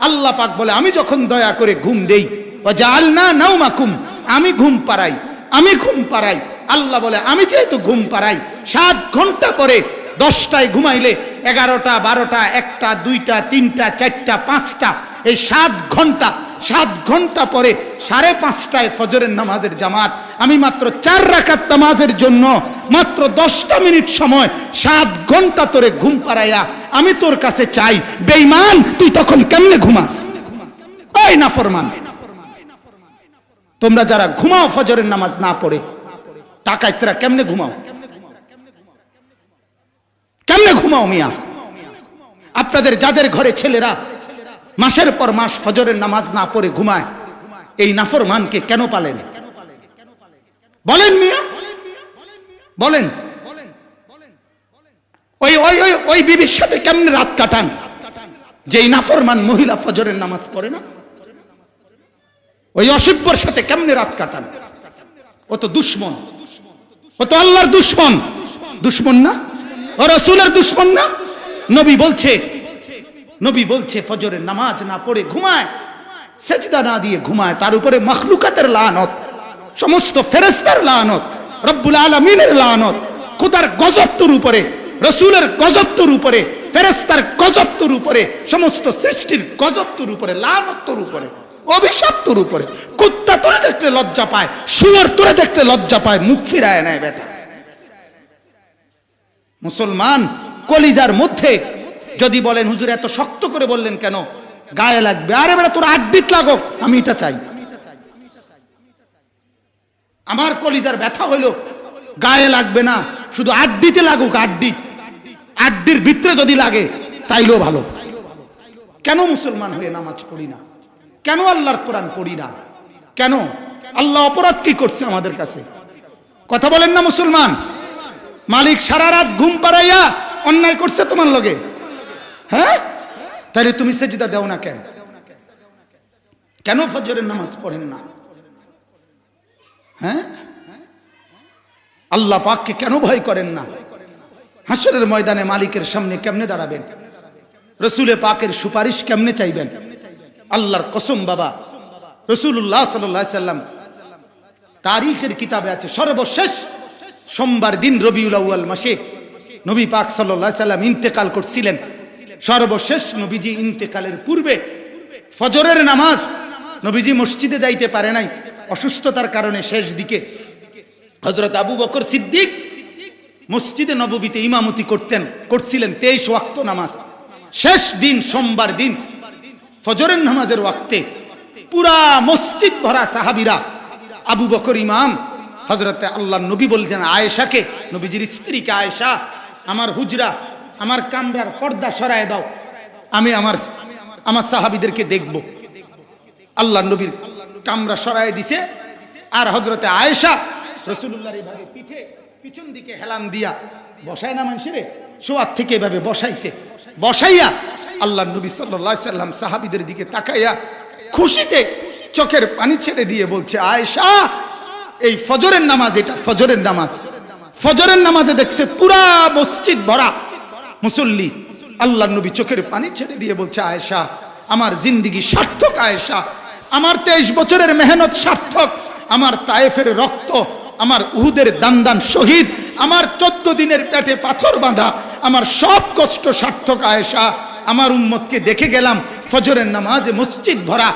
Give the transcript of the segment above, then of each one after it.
আল্লাহ পাক বলে, আমি যখন দয়া করে ঘুম দেই ও জাল না নাও মাকুম আমি ঘুম পাড়াই, আমি ঘুম পাড়াই। আল্লাহ বলে, আমি যেহেতু ঘুম পাড়াই, সাত ঘণ্টা পরে দশটায় ঘুমাইলে এগারোটা, বারোটা, একটা, দুইটা, তিনটা, চারটা, পাঁচটা, এই সাত ঘণ্টা সাত ঘণ্টা পরে সাড়ে পাঁচটায় ফজরের নামাজের জামাত। আমি মাত্র চার রাকাত নামাজের জন্য মাত্র দশটা মিনিট সময় সাত ঘণ্টা তোরে ঘুম পাড়াইয়া আমি তোর কাছে চাই বেইমান তুই তখন কেমনে ঘুমাস? ওই না ফরমান তোমরা যারা ঘুমাও ফজরের নামাজ না পড়ে, টাকায় তোরা কেমনে ঘুমাও? কেমনে ঘুমাও মিয়া? আপনাদের যাদের ঘরে ছেলেরা মাসের পর মাস ফজরের নামাজ না পড়ে ঘুমায়। এই নাফরমানকে কেন পালেন? বলেন মিয়া। বলেন। ওই ওই ওই ওই বিবির সাথে কেমনে রাত কাটান? যে নাফরমান মহিলা ফজরের নামাজ পড়ে না? ওই অসভ্যর সাথে কেমনে রাত কাটান? ও তো দুশ্মন। ও তো আল্লাহর দুশ্মন। দুশ্মন না? ও রসুলের দুশ্মন না? নবী বলছে নবী বলছে, ফজরের নামাজ না পড়ে ঘুমায়। সেজদা না দিয়ে ঘুমায়, তার উপরে মখলুকাতের লানত, সমস্ত ফেরেস্তার লানত, রব্বুল আলমিনের লানত, খুদার গজব উপরে, রসুলের গজব উপরে ফেরেস্তার গজব উপরে, সমস্ত সৃষ্টির গজব উপরে লানত উপরে অভিশাপ তোর উপরে, কুত্তা তোরে দেখলে লজ্জা পায়, শুয়ার তোরে দেখলে লজ্জা পায়, মুখ ফিরায় নেয় বেটা। মুসলমান কলিজার মধ্যে যদি বলেন, হুজুর, এত শক্ত করে বললেন কেন? গায়ে লাগবে। আরে বেড়া তোর আড্ডিত লাগো, আমি এটা চাই। আমার কলিজার ব্যথা হইল, গায়ে লাগবে না, শুধু আড্ডিতে লাগুক আড্ডি আড্ডির ভিতরে যদি লাগে, তাইলেও ভালো। কেন মুসলমান হয়ে নামাজ পড়ি না? কেন আল্লাহর কোরআন পড়ি না? কেন? আল্লাহ অপরাধ কি করছে আমাদের কাছে? কথা বলেন না মুসলমান? মালিক সারা রাত ঘুম পাড়াইয়া অন্যায় করছে তোমার লগে? হ্যাঁ? তাহলে তুমি সেজিদা দাও না কেন? কেন ফজরের নামাজ পড়েন না? হ্যাঁ? আল্লাহ পাককে কেন ভয় করেন না? হাসরের ময়দানে মালিকের সামনে কেমনে দাঁড়াবেন? রসুলে পাকের সুপারিশ কেমনে চাইবেন? আল্লাহর কসম বাবা রসুল্লাহ সাল্লাম তারিখের কিতাবে আছে, সর্বশেষ সোমবার দিন রবিউল মাসে নবী পাক সাল্লাহ সাল্লাম ইন্তেকাল করছিলেন। সর্বশেষ নবীজি ইন্তেকালের পূর্বে ফজরের নামাজ নবীজি মসজিদে যাইতে পারে নাই। অসুস্থতার কারণে শেষ দিকে হজরত আবু বকর সিদ্দিক মসজিদে নববীতে ইমামতি করতেন, করছিলেন তেইশ ওয়াক্ত নামাজ। শেষ দিন, সোমবার দিন ফজরের নামাজের ওয়াক্তে পুরা মসজিদ ভরা সাহাবিরা, আবু বকর ইমাম হজরতে আল্লাহ নবী বলছেন আয়েশাকে, নবীজির স্ত্রীকে, আয়েশা, আমার হুজরা আমার কামরার পর্দা সরায় দাও। আমি আমার আমার সাহাবিদেরকে দেখব। আল্লাহ নবীর কামরা সরায় দিছে। আর হজরতে আয়েশা রসুল্লাহর এইভাবে পিঠে পিছন দিকে হেলান দিয়া বসায় না মানুষের? শোয়ার থেকে এভাবে বসাইছে। বসাইয়া আল্লাহ নবী সাল্লাহ সাল্লাম সাহাবিদের দিকে তাকাইয়া খুশিতে চোখের পানি ছেড়ে দিয়ে বলছে, আয়েশা, এই ফজরের নামাজ, এটা ফজরের নামাজ। ফজরের নামাজে দেখছে পুরা মসজিদ ভরা। মুসল্লি আল্লাহ নবী চোখের পানি ছেড়ে দিয়ে বলছে, আয়েশা, আমার জিন্দিগি সার্থক, আয়েশা। আমার তেইশ বছরের মেহনত সার্থক। আমার তায়েফের রক্ত, আমার উহুদের দান শহীদ। আমার চোদ্দ দিনের পেটে পাথর বাঁধা। আমার সব কষ্ট সার্থক, আয়েশা। আমার উম্মতকে দেখে গেলাম, ফজরের নামাজে মসজিদ ভরা।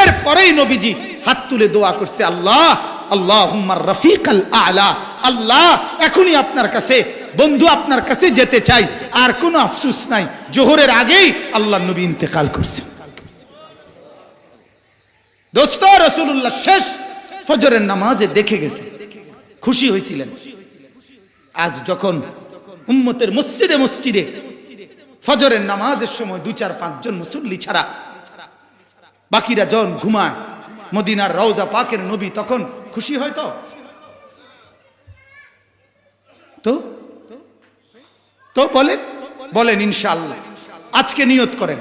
এরপরেই নবীজি হাত তুলে দোয়া করছে, আল্লাহ আল্লাহ রফিক আল আলা। আল্লাহ, এখনই আপনার কাছে বন্ধু আপনার কাছে যেতে চাই, আর কোনো আফসুস নাই। জোহরের আগেই আল্লাহ নবী ইন্তেকাল করছে। দোস্ত রসুল্লাহ শেষ ফজরের নামাজে দেখে গেছে। খুশি হয়েছিলেন। আজ যখন উম্মতের মসজিদে মসজিদে ফজরের নামাজের সময় দু চার পাঁচজন মুসল্লি ছাড়া বাকিরা জন ঘুমায়, মদিনার রওজা পাকের নবী, তখন খুশি হয় তো তো বলেন বলেন ইনশাআল্লাহ। আজকে নিয়ত করেন।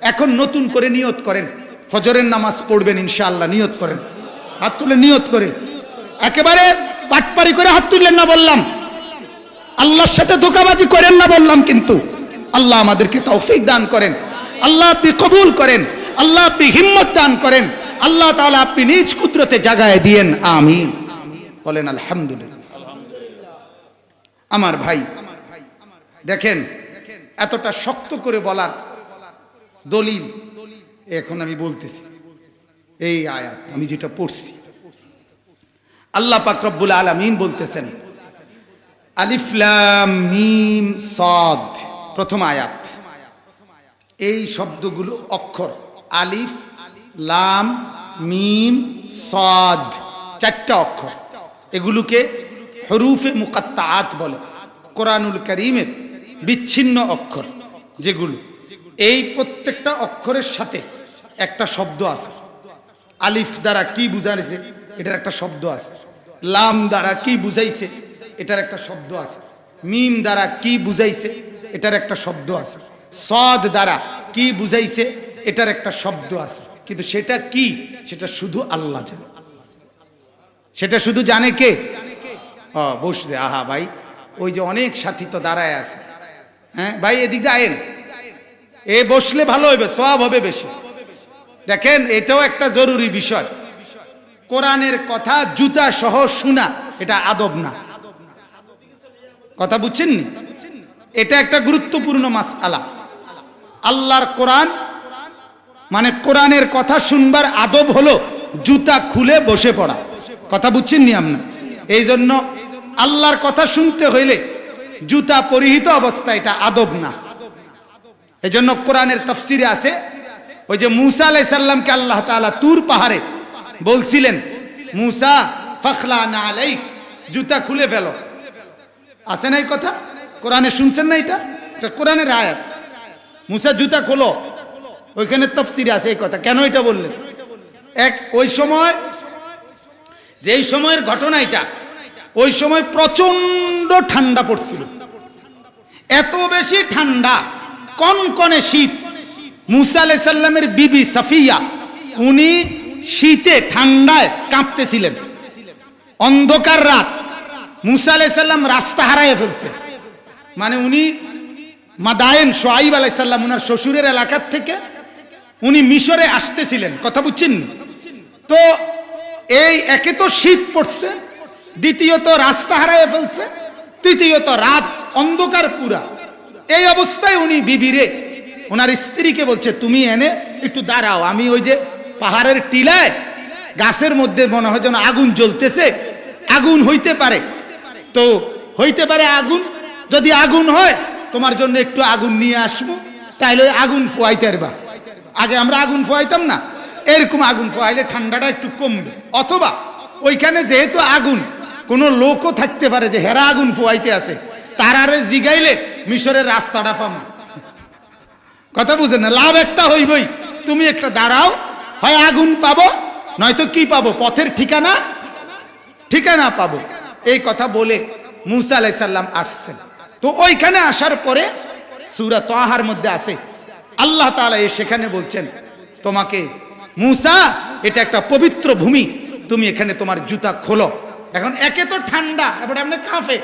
এখন নতুন করে নিয়ত করেন। ফজরের নামাজ পড়বেন ইনশাআল্লাহ, নিয়ত করেন। হাত তুলে নিয়ত করে। একেবারে পাটপারি করে হাত তুললেন না বললাম। আল্লাহর সাথে ধোকাবাজি করেন না বললাম কিন্তু। আল্লাহ আমাদেরকে তৌফিক দান করেন। আল্লাহ আপনি কবুল করেন। আল্লাহ আপনি হিম্মত দান করেন। আল্লাহ তাআলা আপনি নিজ কুদরতে জাগায় দিয়েন। আমিন। বলেন আলহামদুলিল্লাহ। আমার ভাই দেখেন, এতটা শক্ত করে বলার দলিল এখন আমি বলতেছি। এই আয়াত আমি যেটা পড়ছি, আল্লাহ পাক রব্বুল আলামিন বলতেছেন, আলিফ লাম মিম সাদ, প্রথম আয়াত। এই শব্দগুলো অক্ষর, আলিফ লাম মিম সাদ, চারটা অক্ষর। এগুলোকে হরুফে মুকাত্তাআত বলে, কোরআনুল করিমের বিচ্ছিন্ন অক্ষর যেগুলো। এই প্রত্যেকটা অক্ষরের সাথে একটা শব্দ আছে। আলিফ দ্বারা কি বুঝাইছে? এটার একটা শব্দ আছে। লাম দ্বারা কি বুঝাইছে? এটার একটা শব্দ আছে। মিম দ্বারা কি বুঝাইছে? এটার একটা শব্দ আছে। সদ দ্বারা কি বুঝাইছে? এটার একটা শব্দ আছে। কিন্তু সেটা কি? সেটা শুধু আল্লাহ জানে। সেটা শুধু জানে কে? ও বসতে আহা ভাই, ওই যে অনেক সাথী তো দাঁড়ায় আছে। হ্যাঁ? ভাই, এদিক দিয়ে আয়েন। এ বসলে ভালো হবে সব হবে বেশি। দেখেন, এটাও একটা জরুরি বিষয়। কোরআনের কথা জুতা সহ শোনা, এটা আদব না। কথা বুঝছেন? এটা একটা গুরুত্বপূর্ণ মাস আলা আল্লাহর কোরআন মানে কোরআনের কথা শুনবার আদব হলো জুতা খুলে বসে পড়া। কথা বুঝছেন নি আপনার এই জন্য আল্লাহর কথা শুনতে হইলে জুতা পরিহিত অবস্থা, এটা আদব না। এই জন্য কোরআনের তফসিরে আছে, ওই যে মুসা আলাই সাল্লামকে আল্লাহ তাআলা তুর পাহাড়ে বলছিলেন, মুসা ফখলা না আলাই জুতা খুলে ফেলো। আছে না এই কথা? কোরআনে শুনছেন না এটা? এটা কোরআনের আয়াত। মুসা জুতা খোলো। ওইখানে তফসিরে আছে এই কথা। কেন এটা বললেন? এক, ওই সময়, যেই সময়ের ঘটনা এটা ওই সময় প্রচণ্ড ঠান্ডা পড়ছিল। এত বেশি ঠান্ডা, কনকনে শীত। মুসা আলাই সাল্লামের বিবি সাফিয়া, উনি শীতে ঠান্ডায় কাঁপতেছিলেন। অন্ধকার রাত, মুসা আলাই সাল্লাম রাস্তা হারাইয়ে ফেলছে। মানে উনি মাদায়েন সোয়াইব আলাই সাল্লাম উনার শ্বশুরের এলাকার থেকে উনি মিশরে আসতেছিলেন। কথা বুঝছেন তো এই একে তো শীত পড়ছে দ্বিতীয়ত রাস্তা হারাইয়ে ফেলছে, তৃতীয়ত রাত অন্ধকার পুরা। এই অবস্থায় উনি বিবিরে ওনার স্ত্রীকে বলছে, তুমি এনে একটু দাঁড়াও, আমি ওই যে পাহাড়ের টিলায় গাছের মধ্যে মনে হয় যেন আগুন জ্বলতেছে, আগুন হইতে পারে। তো হইতে পারে আগুন, যদি আগুন হয়, তোমার জন্য একটু আগুন নিয়ে আসব, তাইলে আগুন ফোয়াইতে পারবা। আগে আমরা আগুন ফোয়াইতাম না, এরকম আগুন ফোয়াইলে ঠান্ডাটা একটু কমবে, অথবা ওইখানে যেহেতু আগুন কোনো লোকও থাকতে পারে যে হেরা আগুন ফোয়াইতে আছে। তারারে জিগাইলে মিশরের রাস্তাটা পাম। কথা বুঝেন না? লাভ একটা হইবই। তুমি একটা দাঁড়াও, হয় আগুন পাবো, নয়তো কি পাবো? পথের ঠিকানা? ঠিকানা পাবো। এই কথা বলে মুসা আলাইসাল্লাম আসছেন। তো ওইখানে আসার পরে সুরা তোহার মধ্যে আছে। আল্লাহ তাআলা এ সেখানে বলছেন, তোমাকে মুসা, এটা একটা পবিত্র ভূমি। তুমি এখানে তোমার জুতা খোলো। এখন একে তো ঠান্ডা, এবার আপনি কাফে।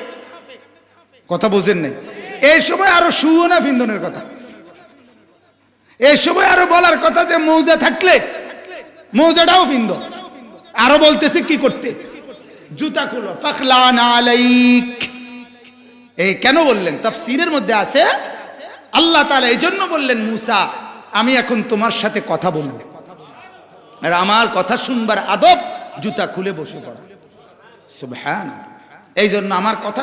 কথা বোঝেন নাই। এই সময় আরও শুও না বিন্দনের কথা। এই সময় আরও বলার কথা যে মৌজা থাকলে, মৌজাটাও বিন্দ। আরও বলতেছে কি করতে? জুতা খুলো, ফখলান আলাইক। এই কেন বললেন? তাফসীরের মধ্যে আছে, আল্লাহ তাআলা এই জন্য বললেন, মুসা, আমি এখন তোমার সাথে কথা বলব। আর আমার কথা শুনবার আদব, জুতা খুলে বসে পড়া। সুবহান এই জন্য আমার কথা